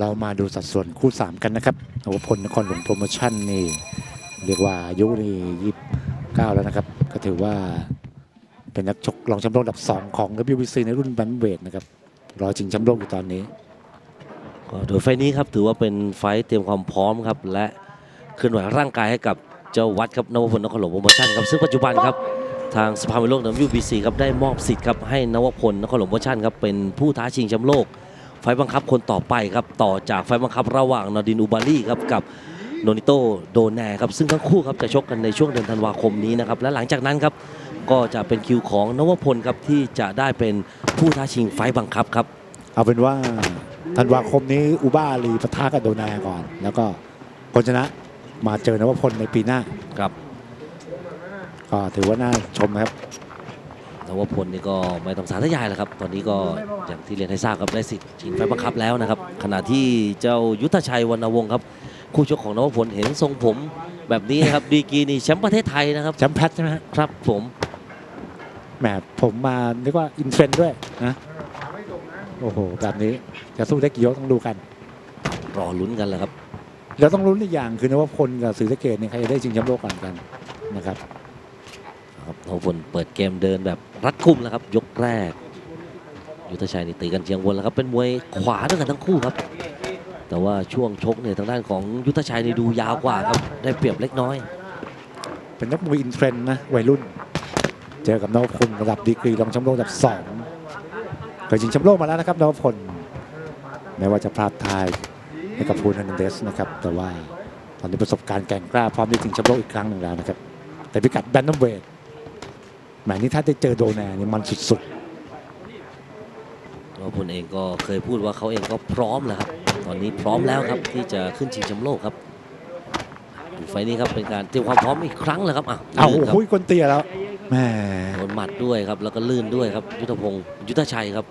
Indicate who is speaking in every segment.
Speaker 1: เรามาดูสัดส่วนคู่ 3 กันนะครับนวพลนครหลวงโปรโมชั่นนี่เรียกว่าอายุนี่ยี่สิบเก้าแล้วนะครับ ก็ถือว่าเป็นนักชกรองแชมป์โลกอันดับ 2 ของ WBC ในรุ่นแบนเวทนะครับรอชิงแชมป์โลกอยู่ตอนนี้
Speaker 2: ก็โดยไฟนี้ครับถือว่าเป็นไฟเตรียมความพร้อมครับ และเคลื่อนไหวร่างกายให้กับเจ้าวัดครับนวพลนครหลวงโปรโมชั่นครับซึ่งปัจจุบันครับทางสภามวยโลก WBC ครับได้มอบสิทธิ์ครับให้นวพลนครหลวงโปรโมชั่นครับเป็นผู้ท้าชิงแชมป์โลก ไฟล์บังคับคนต่อไปครับต่อจากไฟล์บังคับระหว่างนอร์ดินอูบารีครับกับโนนิโตโดแนครับซึ่งทั้งคู่ครับจะชกกันในช่วงเดือนธันวาคมนี้นะครับและหลังจากนั้นครับก็จะเป็นคิวของนวพลครับที่จะได้เป็นผู้ท้าชิงไฟล์บังคับครับ
Speaker 1: เอาเป็นว่าธันวาคมนี้อุบ้าลีปะทะกับโดนาก่อน แล้วก็คนชนะมาเจอนวพลในปีหน้า
Speaker 2: ครับ
Speaker 1: ก็ถือว่าน่าชมนะครับ
Speaker 2: นวพลนี่ก็ไม่ต้องสาธยายแล้วครับ ตอนนี้ก็อย่างที่เรียนให้ทราบครับได้สิทธิ์ชิงไฟบังคับแล้วนะครับ ขณะที่เจ้ายุทธชัยวรรณวงศ์ครับ คู่ชกของนวพลเห็นทรงผมแบบนี้นะครับ ดีกรีนี่แชมป์ประเทศไทยนะครับ
Speaker 1: แชมป์แพทใช่ไหมฮะ
Speaker 2: ครับผม
Speaker 1: แหมผมมาเรียกว่าอินเทรนด์ด้วยนะโอ้โหแบบนี้จะสู้ได้กี่ยกต้องดูกัน
Speaker 2: รอลุ้นกันแหละครับ
Speaker 1: แล้วต้องลุ้นอีกอย่างคือนวพลกับศรีสะเกดเนี่ยใครจะได้ชิงแชมป์โลกก่อนกันนะครับ
Speaker 2: ครับนวพลเปิดเกมเดินแบบรัดกุมแล้วครับ ยกแรก ยุทธชัยนี่ตีกันเชียงวนแล้วครับเป็นมวยขวาด้วยกันทั้งคู่ครับ แต่ว่าช่วงชกเนี่ยทางด้านของยุทธชัยนี่ดูยาวกว่าครับได้เปรียบเล็กน้อย
Speaker 1: เป็นนักมวยอินเทรนด์นะวัยรุ่น เจอกับนวพลระดับดีกรีรองแชมป์โลกระดับสองเคยชิงแชมป์โลกมาแล้วนะครับนวพลแม้ว่าจะพลาดทายให้กับพูนฮันเดสนะครับแต่ว่าตอนนี้ประสบการณ์แกร่งกล้าพร้อมที่ชิงแชมป์โลกอีกครั้งหนึ่งแล้วนะครับแต่พิกัดแบนนัมเวท มนี่ถ้าได้เจอโดแนนี่มันสุด
Speaker 2: นวพลเองก็เคยพูดว่าเขาเองก็พร้อมแล้วครับ ตอนนี้พร้อมแล้วครับที่จะขึ้นชิงแชมป์โลกครับดูไฟล์นี้ครับเป็นการเตรียมความพร้อมอีกครั้งแล้วครับอะ
Speaker 1: ๆเอา
Speaker 2: ลื่นครับ
Speaker 1: หุ้ยคนเตี้ยแล้วแหม
Speaker 2: โดนหมัดด้วยครับแล้วก็ลื่นด้วยครับ ยุทธพงศ์ยุทธชัยครับ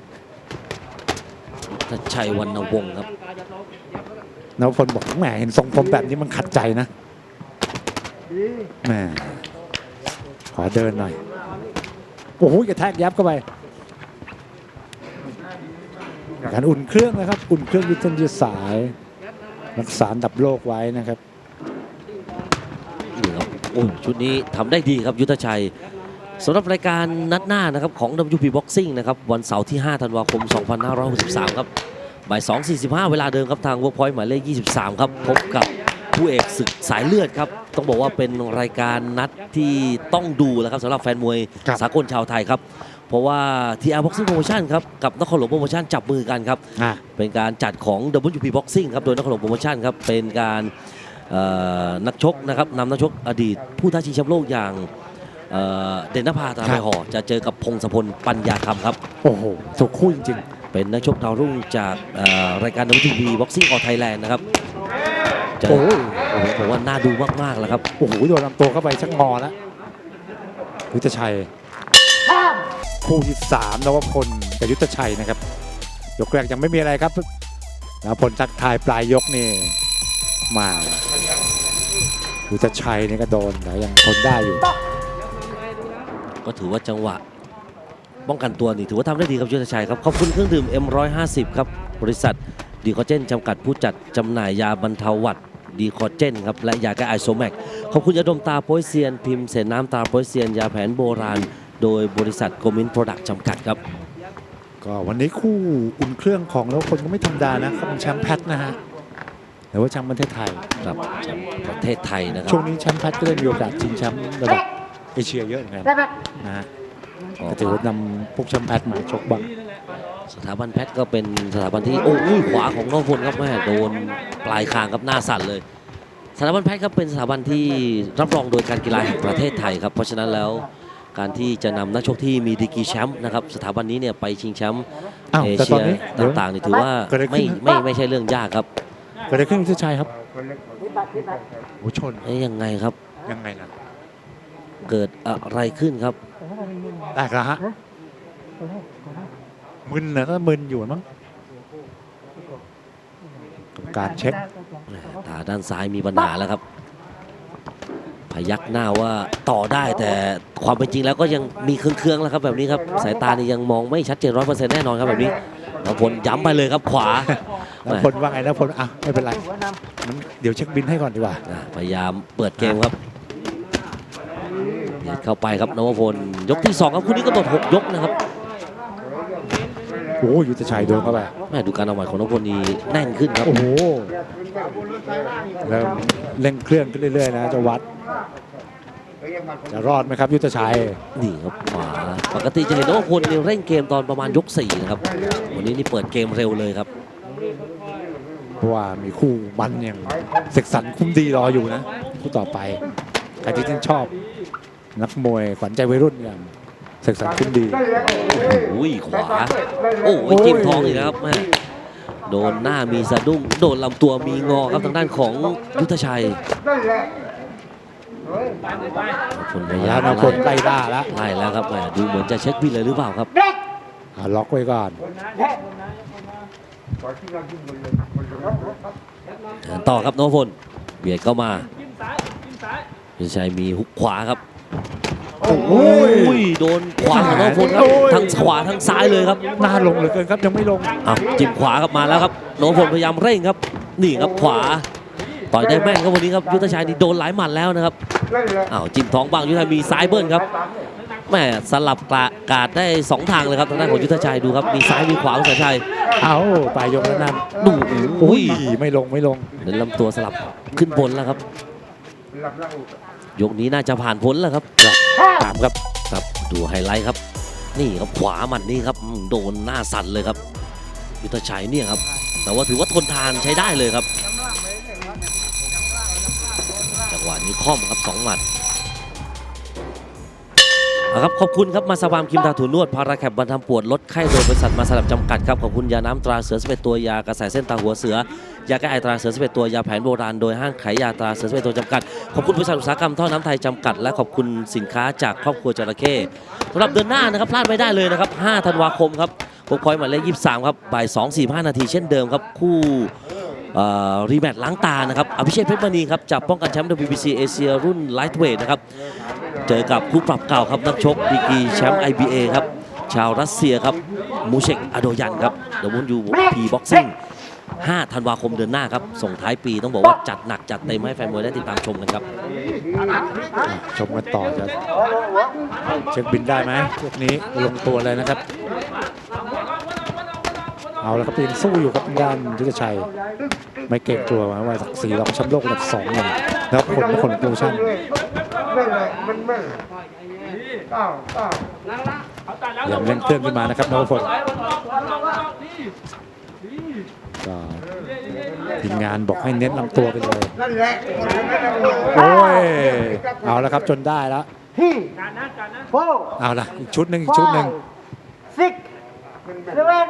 Speaker 2: ยุทธชัยวรรณวงศ์ครับ
Speaker 1: นวพลบอกแหมเห็นทรงผมแบบนี้มันขัดใจนะแหมขอเดินหน่อย โอ้โหกระแทกยับเข้าไปการอุ่นเครื่องนะครับ อุ่นเครื่องยุทธนยืดสาย รักษาดับโลกไว้นะครับ
Speaker 2: นี่ครับโอ้ยชุดนี้ทำได้ดีครับยุทธชัยสำหรับรายการนัดหน้านะครับของ WP Boxing นะครับวันเสาร์ที่ 5 ธันวาคม 2563 ครับบ่าย 2.45 เวลาเดิมครับทาง Workpoint หมายเลข 23 ครับพบกับ ผู้เอกศึกสายเลือดครับ ต้องบอกว่าเป็นรายการนัดที่ต้องดูแล้วครับสำหรับแฟนมวย
Speaker 1: ครับ
Speaker 2: สากลชาวไทยครับ เพราะว่า TR Boxing Promotion ครับ กับนครหลวงโปรโมชั่นจับมือกันครับ
Speaker 1: อะ
Speaker 2: เป็นการจัดของ WP Boxing ครับ โดยนครหลวงโปรโมชั่นครับ เป็นการเอ่อนักชกนะครับนำนักชกอดีตผู้ท้าชิงแชมป์โลกอย่างเอ่อเด่นนภาตรา
Speaker 1: ครั
Speaker 2: ไป
Speaker 1: บ
Speaker 2: ห่อจะเจอกับพงศพลปัญญาคำครับ
Speaker 1: โอ้โหถูกคู่จริง
Speaker 2: เป็นนักชกดาวรุ่งจากเอ่อรายการ WP Boxing All Thailand นะครับเจ
Speaker 1: ๆ
Speaker 2: อ
Speaker 1: โอ้ย
Speaker 2: โอ้โหผมว่าน่าดูมากๆแล้วครับ
Speaker 1: โอ้โหโดนลำตัวเข้าไปชักงอแล้วยุทธชัยคู่ที่สามนวพลกับยุทธชัยนะครับยกแรกยังไม่มีอะไรครับนวพลทักทายปลายยกนี่มายุทธชัยนี่ก็โดนแต่ยังทนได้อยู่
Speaker 2: ก็ถือว่าจังหวะ ป้องกันตัวนี่ถือว่าทำได้ดีครับยุทธชัยครับขอบคุณเครื่องดื่ม M150 ครับบริษัทดีคอเจนจำกัดผู้จัดจำหน่ายยาบรรเทาหวัด ดีคอเจนครับและยาแก้ไอโซแมกขอบคุณยาดมตาโพยเซียน พิมพ์เสนน้ำตาโพยเซียน ยาแผนโบราณ โดยบริษัทโกมินโปรดักต์จำกัดครับ
Speaker 1: ก็วันนี้คู่อุ่นเครื่องของนวพลก็ไม่ธรรมดานะเขาเป็นแชมป์แพทนะฮะแต่ว่าแชมป์ประเทศไทย
Speaker 2: ครับจากประเทศไทยนะครั
Speaker 1: ช่ว
Speaker 2: บ
Speaker 1: งนี้แชมป์แพทก็ได้มีโอกาสชิงแชมป์ระดับเอเชียเยอะเหมือนกันนะฮะก็ถือว่านำพวกแชมป์แพทมาชกบ้าง
Speaker 2: สถาบันแพทย์ก็เป็นสถาบันที่โอ้ยขวาของน้องพลครับแม่โดนปลายคางครับหน้าสั่นเลยสถาบันแพทย์ครับเป็นสถาบันที่รับรองโดยการกีฬาแห่งประเทศไทยครับเพราะฉะนั้นแล้วการที่จะนำนักชกที่มีดีกรีแชมป์นะครับสถาบันนี้เนี่ยไปชิงแชมป์
Speaker 1: อ้าว
Speaker 2: เอ
Speaker 1: แต่ต
Speaker 2: เชี
Speaker 1: อน
Speaker 2: ย
Speaker 1: นี้เดี๋ยว
Speaker 2: ต่างๆนี่ถือว่า
Speaker 1: เกิดอะไรขึ้
Speaker 2: ไม่
Speaker 1: น
Speaker 2: ไม่ไม่ใช่เรื่องยากครับ
Speaker 1: เกิดอะไรขึ้นกับยุทธชัยครับโอ้ชน
Speaker 2: เอ้ยยังไงครับ
Speaker 1: ยังไงนะ
Speaker 2: เกิดอะไรขึ้นครับ
Speaker 1: แตกแล้วฮะ มึนนะถ้ามึนอยู่มั้งกรรมการเช็ค
Speaker 2: ตาด้านซ้ายมีปัญหาแล้วครับ พยักหน้าว่าต่อได้แต่ความเป็นจริงแล้วก็ยังมีเครื่องๆแล้วครับแบบนี้ครับสายตานี่ยังมองไม่ชัดเจนร้อยเปอร์เซ็นต์แน่นอนครับแบบนี้นพลย้ำไปเลยครับขวา
Speaker 1: นพลว่าไงนพลอะไม่เป็นไรมันเดี๋ยวเช็คบินให้ก่อนดีกว่า
Speaker 2: อะพยายามเปิดเกมครับเบียดเข้าไปครับนวพลยกที่สองครับคู่นี้ก็หมดหกยกนะครับ
Speaker 1: โอ้ยุทธชัยโดนเข้าไป
Speaker 2: แม่ดูการเอาไหวของนวพลนี่แน่นขึ้นครับ
Speaker 1: โอ้โหเริ่มเร่งเครื่องขึ้นเรื่อยๆนะเจะวัด จะรอดไหมครับ ยุทธชัย
Speaker 2: นี่ครับขวาปกติจะเห็นนวพลนี่เร่งเกมตอนประมาณยกสี่นะครับ วันนี้นี่เปิดเกมเร็วเลยครับ
Speaker 1: เพราะว่ามีคู่มันอย่างเสกสรรคุ้มดีรออยู่นะคู่ต่อไปใครที่ชื่นชอบ นักมวยขวัญใจวัยรุ่นอย่างเสกสรรคุ้มดี
Speaker 2: อุ้ยขวา โอ้ยจิ้มท้องอีกแล้วครับแม่โดนหน้ามีสะดุ้ง โดนลำตัวมีงอครับทางด้านของยุทธชัยพลพยายา
Speaker 1: แล้
Speaker 2: ม
Speaker 1: วนพลไล่ล่าแล้ว
Speaker 2: ไล่แล้วครับแม่ดูเหมือนจะเช็คบินเลยหรือเปล่าครับ
Speaker 1: อะล็อกไว้ก่อน
Speaker 2: เดินต่อครับนวพลเบียดเข้ามายุทธชัยมีฮุกขวาครับ
Speaker 1: โอ้โห
Speaker 2: อุ้ยโดนขวาของนวพลครับ
Speaker 1: โอ้ย
Speaker 2: ทั้งขวาทั้งซ้ายเลยครับ
Speaker 1: หน้าลงเหลือเกินครับยังไม่ลง
Speaker 2: อ้าวจิ้มขวาครับมาแล้วครับนวพลพยายามเร่งครับ นี่ครับขวาต่อยได้แม่นครับวันนี้ครับยุทธชัยนี่โดนหลายหมัดแล้วนะครับอ้าวจิ้มท้องบางยุทธชัยมีซ้ายเบิ้ลครับแม่สลับกะกาดได้สองทางเลยครับทางด้านของยุทธชัยดูครับมีซ้ายมีขวาของสายชัย
Speaker 1: เอาปลายยกแล้วนั่น
Speaker 2: ดู
Speaker 1: โอ้
Speaker 2: อุ้
Speaker 1: ย
Speaker 2: ย
Speaker 1: ไม่ลงไม่ลง
Speaker 2: เดินลำตัวสลับขึ้นบนแล้วครับ ยกนี้น่าจะผ่านพ้นแล้วครับ
Speaker 1: ตามครับ
Speaker 2: ครับดูไฮไลท์ครับ นี่ครับขวาหมันนี่ครับอืมโดนหน้าสั่นเลยครับยุทธชัยเนี่ยครับ แต่ว่าถือว่าทนทานใช้ได้เลยครับจังหวะนี้ค่อมครับสองหมัด ครับขอบคุณครับมาสปามคิมทาถูนวดพาราแคปบรรทาปวดลดไข้โดยบริษัทมาสลับจำกัดครับขอบคุณยาน้ำตราเสือสเปตัวยากระแสเส้นตาหัวเสือยาแก้ไอตราเสือสเปตัวยาแผนโบราณโดยห้างขายยาตราเสือสเปตัวจำกัดขอบคุณบริษัทอุตสาหกรรมท่อน้ำไทยจำกัด และขอบคุณสินค้าจากครอบครัวจระเข้สำหรับเดือนหน้านะครับพลาดไม่ได้เลยนะครับ 5 ธันวาคมครับพบคอยหมายเลข23 ครับบ่าย2 4 5 นาทีเช่นเดิมครับคู่รีแมตช์ล้างตานะครับอภิเชษฐ์เพชรมณีครับจับป้องกันแชมป์ WBC เอเชียรุ่นไลท์เวทนะครับ เจอกับคู่ปรับเก่าครับนักชกดีกรีแชมป์ IBA ครับ ชาวรัสเซียครับมูเชกอโดยันครับเดอะมุนยูพีบ็อกซิ่ง5ธันวาคมเดือนหน้าครับ ส่งท้ายปีต้องบอกว่าจัดหนักจัดเต็มให้แฟนมวยได้ติดตามชมกันครับ
Speaker 1: อะชมกันต่อจะเช็คบินได้ไหมพวกนี้ลงตัวเลยนะครับ เอาแล้วครับยังสู้อยู่ครับทางด้านยุทธชัย ไม่เก่งตัวมาว่าสักสี่รองแชมป์โลกอันดับสองเลยแล้วผลผลโปรโมชั่น
Speaker 3: นั่นแหละมันแม่นเก้าเก้า
Speaker 1: อย่างเร่งเครื่องขึ้นมานะครับนวพลก็ทีมงานบอกให้เน้นลำตัวไปเลย
Speaker 3: นั่นแหละ
Speaker 1: โอ้ยเอาแล้วครับจนได้แล้ว
Speaker 3: ที่โฟ
Speaker 1: เอาละอีกชุดหนึ่งอีกชุดหนึ่ง
Speaker 3: ซิกเซเว่นเ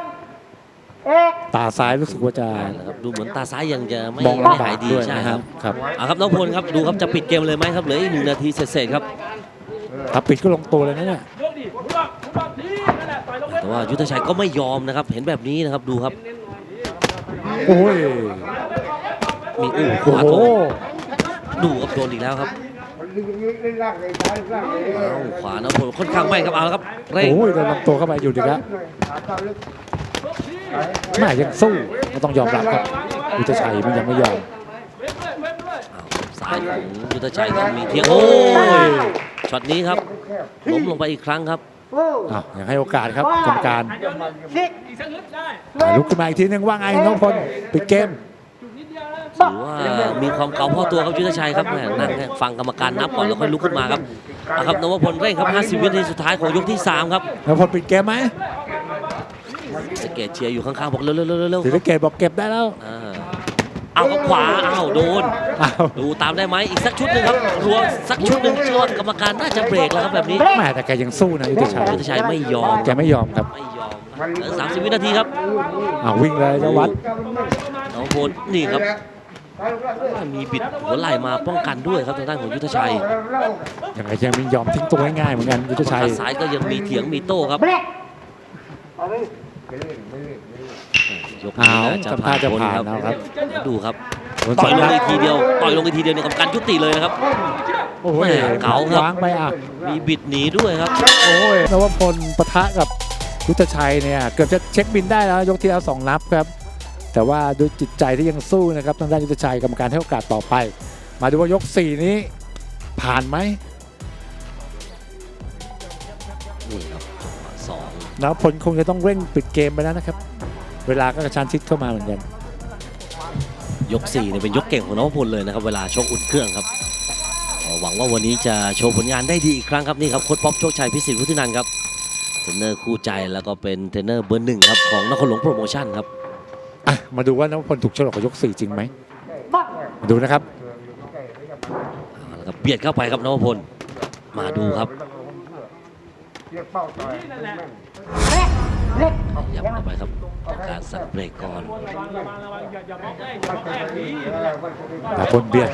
Speaker 3: อ็ก
Speaker 1: ตาซ้ายรู้สึกว่าจะ
Speaker 2: นะครับดูเหมือนตาซ้ายยังจะไม่
Speaker 1: มอง
Speaker 2: ไม่
Speaker 1: ลำบา
Speaker 2: หาย
Speaker 1: ก
Speaker 2: ดี
Speaker 1: ด้วย
Speaker 2: ใช่
Speaker 1: นะ
Speaker 2: ค
Speaker 1: ค
Speaker 2: รั
Speaker 1: รั
Speaker 2: บบ
Speaker 1: ครับ
Speaker 2: เอาครับน้องพลครับดูครับจะปิดเกมเลยไหมครับเหลืออีกหนึ่งนาทีเศษๆครับ
Speaker 1: ถ้าปิดก็ลงตัวเลยนะเนี่ย
Speaker 2: แต่ว่ายุทธชัยก็ไม่ยอมนะครับ เห็นแบบนี้นะครับดูครับ
Speaker 1: โอ้ย
Speaker 2: มีอู้ข
Speaker 1: โอ้
Speaker 2: วา
Speaker 1: โห
Speaker 2: ตรงดูครับโดนอีกแล้วครับ
Speaker 3: เล่นล่างเลยซ้ายล่างเลย
Speaker 2: เอาขวานะพลค่อนข้างไม่ครับเอาละครับเร่ง
Speaker 1: โอ้ยโดนลำตัวเข้าไปอยู่ดีครับ
Speaker 3: ขาตาลึก
Speaker 1: แม่ยังสู้ก็ต้องยอมรับครับยุทธชัยมันยังไม่ยอม
Speaker 2: ซ้ายของยุทธชัยก็มีเทียงโอ้ยช็อตนี้ครับล้มลงไปอีกครั้งครับ
Speaker 3: โอ้
Speaker 1: อ้าวยังให้โอกาสครับกรรมการ
Speaker 3: ซิก
Speaker 1: อะลุกขึ้นมาอีกทีนึงว่าไงน้องพลปิดเกม
Speaker 2: ถือว่ามีความเก่าพอตัวครับยุทธชัยครับแหม่นั่งให้ฟังกรรมการนับก่อนแล้วค่อยลุกขึ้นมาครับเอาครับนวพลเร่งครับ 50 วินาทีสุดท้ายของยกที่ 3 ครับ
Speaker 1: น้องพลปิดเกมไหม
Speaker 2: ส เกตเชียร์อยู่ข้างๆบอกเร็วๆๆๆ
Speaker 1: ศรีสะเกดบอกเก็บได้แล้ว
Speaker 2: อ่าเอาขวาเอาโดน
Speaker 1: อ้าว
Speaker 2: ดูตามได้ไหมอีกสักชุดหนึ่งครับรัวสักชุดหนึ่งเชื่อว่ากรรมการน่าจะเบรกแล้วครับแบบนี้
Speaker 1: แม่แต่แกยังสู้นะยุทธชัย
Speaker 2: ยุทธชัยไม่ยอม
Speaker 1: แกไม่ยอมครับ
Speaker 2: ไม่ยอมครับเหลือ30 วินาทีครับ
Speaker 1: อ้าววิ่งเลยเจ้าวัด
Speaker 2: นวพลนี่ครับ มีบิดหัวไหล่มาป้องกันด้วยครับทางด้านของยุทธชัย
Speaker 1: ยังไงยังไม่ยอมทิ้งตัวง่ายๆเหมือนกันยุทธชัย
Speaker 2: ทางซ้ายก็ยังมีเถียงมีโต้ครับ
Speaker 3: ยไม่เล่นไม่เล่นไม่เล่น
Speaker 2: ยก
Speaker 1: อ้า
Speaker 2: นี้
Speaker 1: ว
Speaker 2: น่าจะ
Speaker 1: ทำ
Speaker 2: ผ่า
Speaker 1: ท่านจะ
Speaker 2: พ้น
Speaker 1: ผ่าน
Speaker 2: ครับ
Speaker 1: แล้วครับ
Speaker 2: ดูครับ
Speaker 1: โดน
Speaker 2: ต่อยลง
Speaker 1: ซ้าย
Speaker 2: อีกทีเดียวต่อยลงอีกทีเดียวในยกรรมการยุติเลยนะครับ
Speaker 1: โอ้ย
Speaker 2: แม่เก๋าครับ
Speaker 1: วางไปอะ
Speaker 2: มีบิดหนีด้วยครับ
Speaker 1: โอ้ยนวพลปะทะกับยุทธชัยเนี่ยเกือบจะเช็คบินได้แล้วยกที่แล้วสองนับครับ แต่ว่าด้วยจิตใจที่ยังสู้นะครับทางด้านยุทธชัยกรรมการให้โอกาสต่อไป มาดูว่ายก 4 นี้ผ่านไหม
Speaker 2: นี่ครับจังหวะสอง
Speaker 1: แล้วผลคงจะต้องเร่งปิดเกมไปแล้วนะครับ เวลาก็กระชันชิดเข้ามาเหมือนกัน
Speaker 2: ยก4เนี่ยเป็นยกเก่งของนวพลเลยนะครับ เวลาชกอุ่นเครื่องครับก็หวังว่าวันนี้จะโชว์ผลงานได้ดีอีกครั้งครับนี่ครับโค้ชป๊อปโชคชัยพิสิทธิ์พุทธินันท์ครับเทรนเนอร์คู่ใจแล้วก็เป็นเทรนเนอร์เบอร์หนึ่งครับของนครหลวงโปรโมชั่นครับ
Speaker 1: อะมาดูว่านพพลถูกฉลกกับยก4จริงไหมมาดูนะครับ
Speaker 2: เอาละครับเบียดเข้าไปครับนวพลมาดูครับ
Speaker 3: เรียกเป้าต่อยแม่น
Speaker 2: ยับเข้าไปครับการสั่งเบรกก่อน
Speaker 1: แต่พลเบียด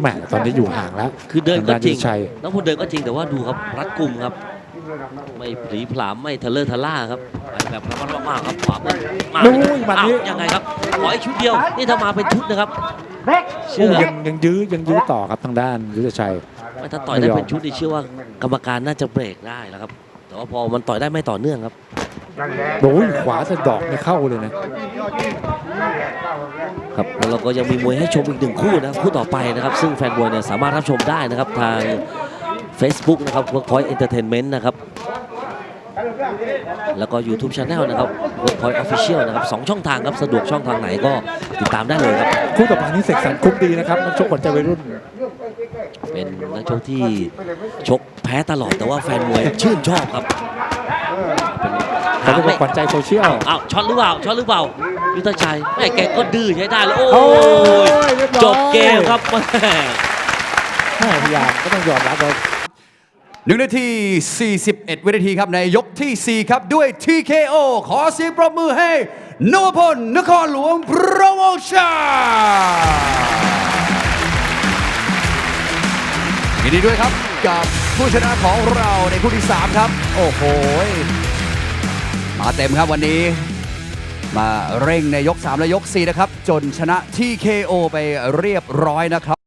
Speaker 1: แหมตอนนี้อยู่ห่างแล้ว
Speaker 2: คือเดินก็จริงน้องพลเดินก็จริงแต่ว่าดูครับรัดกลุ่มครับ ไม่ผลีผลามไม่ทะเลอะทะล่าครับไปแบบระมัดระวังมากครับขวาบนมา
Speaker 1: ดูหมัดนี้
Speaker 2: อ้าวยังไงครับขออีกชุดเดียวนี่ถ้ามาเป็นชุดนะครับเชื่อ
Speaker 1: ยังยังยื้อยังยื้อต่อครับทางด้านยุทธชัย
Speaker 2: ไม่ถ้าต่อยได้เป็นชุดนี่เชื่อว่ากรรมการน่าจะเบรกได้แล้วครับ แต่ว่าพอมันต่อยได้ไม่ต่อเนื่องครับ
Speaker 3: นั่นแหละ
Speaker 1: โอ้ยขวาแต่ดอกไม่เข้าเลยนะ
Speaker 2: ครับแล้วเราก็ยังมีมวยให้ชมอีกหนึ่งคู่นะครับคู่ต่อไปนะครับ ซึ่งแฟนมวยเนี่ยสามารถรับชมได้นะครับทาง Facebook นะครับ Workpoint Entertainment นะครับ แล้วก็ YouTube Channel นะครับ Workpoint Official นะครับสองช่องทางครับ สะดวกช่องทางไหนก็ติดตามได้เลยครับ
Speaker 1: คู่ต่อไปนี้เสกสรรคุ้มดีนะครับนักชกขวัญใจวัยรุ่น
Speaker 2: เป็นนักชกที่ชกแพ้ตลอดแต่ว่าแฟนมวยชื่นชอบครับเป็น
Speaker 1: เขา
Speaker 2: หา
Speaker 1: เรียก
Speaker 2: ไม่
Speaker 1: ว่าขวัญใจโซเชียล
Speaker 2: อ้าวช็อตหรือเปล่าช็อตหรือเปล่ายุทธชัยแม่แกก็ดื้อใช้ได้แล้วโอ้
Speaker 1: โอ้
Speaker 2: ย
Speaker 1: ยเรียบร้อย
Speaker 2: จบเกมครับแม่
Speaker 1: แม่พยายามก็ต้องยอมรับว่า
Speaker 4: หนึ่งนาที 41 วินาทีครับในยกที่ 4 ครับด้วย TKO ขอเสียงปรบมือให้นวพลนครหลวงโปรโมชั่น ยินดีด้วยครับกับผู้ชนะของเราในคู่ที่ 3 ครับ โอ้โหมาเต็มครับวันนี้ มาเร่งในยก 3 และยก 4 นะครับ จนชนะ TKO ไปเรียบร้อยนะครับ